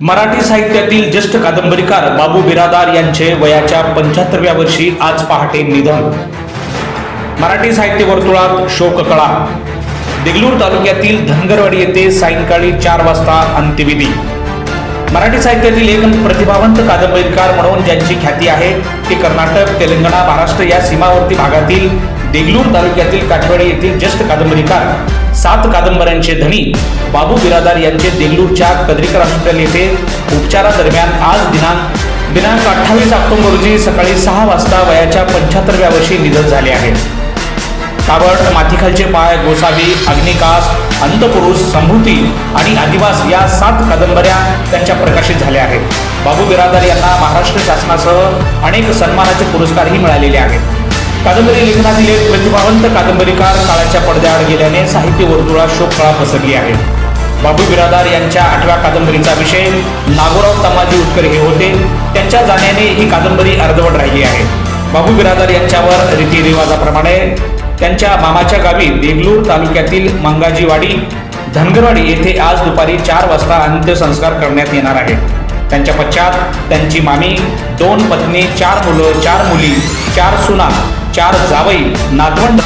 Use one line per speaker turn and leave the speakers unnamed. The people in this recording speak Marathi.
मराठी साहित्यातील ज्येष्ठ कादंबरीकार बाबू बिरादार यांचे वयाच्या पंच्याहत्तरव्या वर्षी आज पहाटे निधन. मराठी साहित्य वर्तुळात शोककळा. देगलूर तालुक्यातील धनगरवाडी येथे सायंकाळी चार वाजता अंत्यविधी. मराठी साहित्यातील एक प्रतिभावंत कादंबरीकार म्हणून ज्यांची ख्याती आहे ते कर्नाटक तेलंगणा महाराष्ट्र या सीमावर्ती भागातील देगलूर तालुक्यातील काठवाडी येथील ज्येष्ठ कादंबरीकार सात कादंबऱ्यांचे धनी बाबू बिरादार यांचे देगलूरच्या कदरीकर हॉस्पिटल येथे उपचारादरम्यान आज दिनांक दिनांक अठ्ठावीस ऑक्टोबर रोजी सकाळी सहा वाजता वयाच्या पंच्याहत्तरव्या वर्षी निधन झाले आहे. काबड माथीखालचे पाय गोसावी अग्निकास अंतपुरुष संभूती आणि आदिवास या सात कादंबऱ्या त्यांच्या प्रकाशित झाल्या आहेत. बाबू बिरादार यांना महाराष्ट्र शासनासह अनेक सन्मानाचे पुरस्कारही मिळालेले आहेत. कादंबरी लेखनातील एक प्रतिभावंत कादंबरीकार काळाच्या पडद्याआड गेल्याने साहित्य वर्तुळात शोककळा पसरली आहे. बाबू बिरादार यांच्या आठव्या कादंबरीचा विषय नागोराव तमाजी उत्कर हे होते. त्यांच्या जाण्याने ही कादंबरी अर्धवट राहिली आहे. बाबू बिरादार यांच्यावर रीतिरिवाजाप्रमाणे त्यांच्या मामाच्या गावी देगलूर तालुक्यातील मंगाजीवाडी धनगरवाडी येथे आज दुपारी चार वाजता अंत्यसंस्कार करण्यात येणार आहे त्यांच्या पश्चात त्यांची मामी दोन पत्नी चार मुलं चार मुली चार सुना चार जावई नातवंड